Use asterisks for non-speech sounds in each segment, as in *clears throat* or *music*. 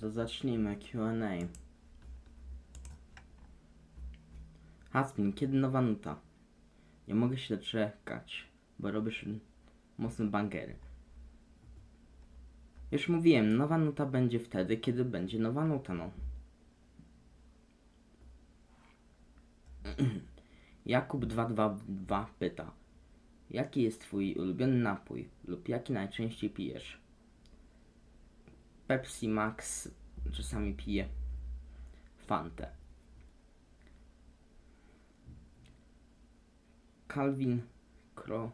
To zacznijmy Q&A. Haspin, kiedy nowa nuta? Nie mogę się doczekać, bo robisz mocne bangery. Już mówiłem, nowa nuta będzie wtedy, kiedy będzie nowa nuta, no. *clears throat* Jakub 222 pyta. Jaki jest twój ulubiony napój lub jaki najczęściej pijesz? Pepsi Max czasami piję. Fantę. Calvin Kro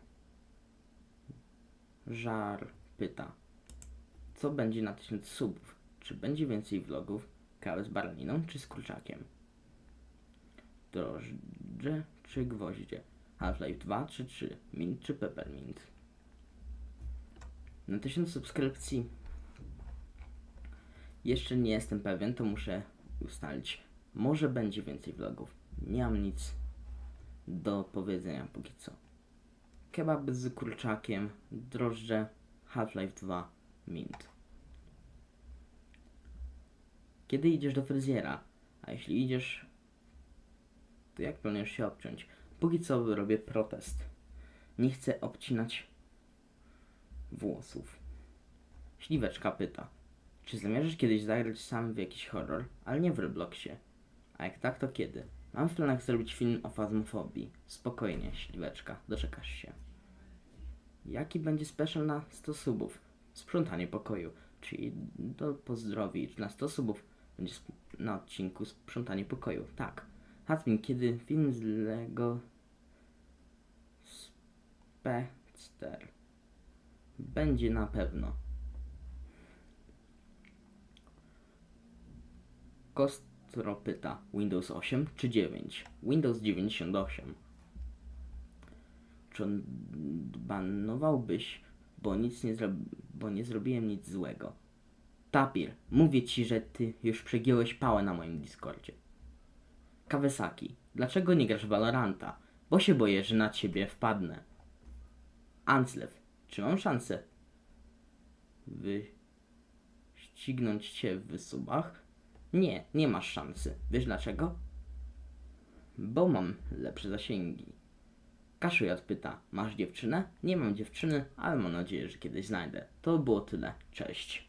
Żar pyta. Co będzie na 1000 subów? Czy będzie więcej vlogów? Kawę z baraniną czy z kurczakiem? Drożdże czy gwoździe? Half-Life 2 czy 3? Mint czy Peppermint? Na 1000 subskrypcji jeszcze nie jestem pewien, to muszę ustalić. Może będzie więcej vlogów. Nie mam nic do powiedzenia póki co. Kebab z kurczakiem, drożdże, Half-Life 2, Mint. Kiedy idziesz do fryzjera? A jeśli idziesz, to jak planujesz się obciąć? Póki co robię protest. Nie chcę obcinać włosów. Śliweczka pyta. Czy zamierzasz kiedyś zagrać sam w jakiś horror, ale nie w Robloxie? A jak tak, to kiedy? Mam w planach zrobić film o fazmofobii. Spokojnie, śliweczka, doczekasz się. Jaki będzie special na 100 subów? Sprzątanie pokoju, czyli do pozdrowi na 100 subów będzie na odcinku sprzątanie pokoju. Tak. Hasmin, kiedy film z Lego Specter będzie na pewno. Kostro pyta Windows 8 czy 9? Windows 98. Czy banowałbyś, bo nic nie bo nie zrobiłem nic złego? Tapir, mówię ci, że ty już przegiąłeś pałę na moim Discordzie. Kawesaki, dlaczego nie grasz Valoranta? Bo się boję, że na ciebie wpadnę. Anclew, czy mam szansę wyścignąć cię w wysubach? Nie, nie masz szansy. Wiesz dlaczego? Bo mam lepsze zasięgi. Kaszujat pyta, masz dziewczynę? Nie mam dziewczyny, ale mam nadzieję, że kiedyś znajdę. To było tyle. Cześć.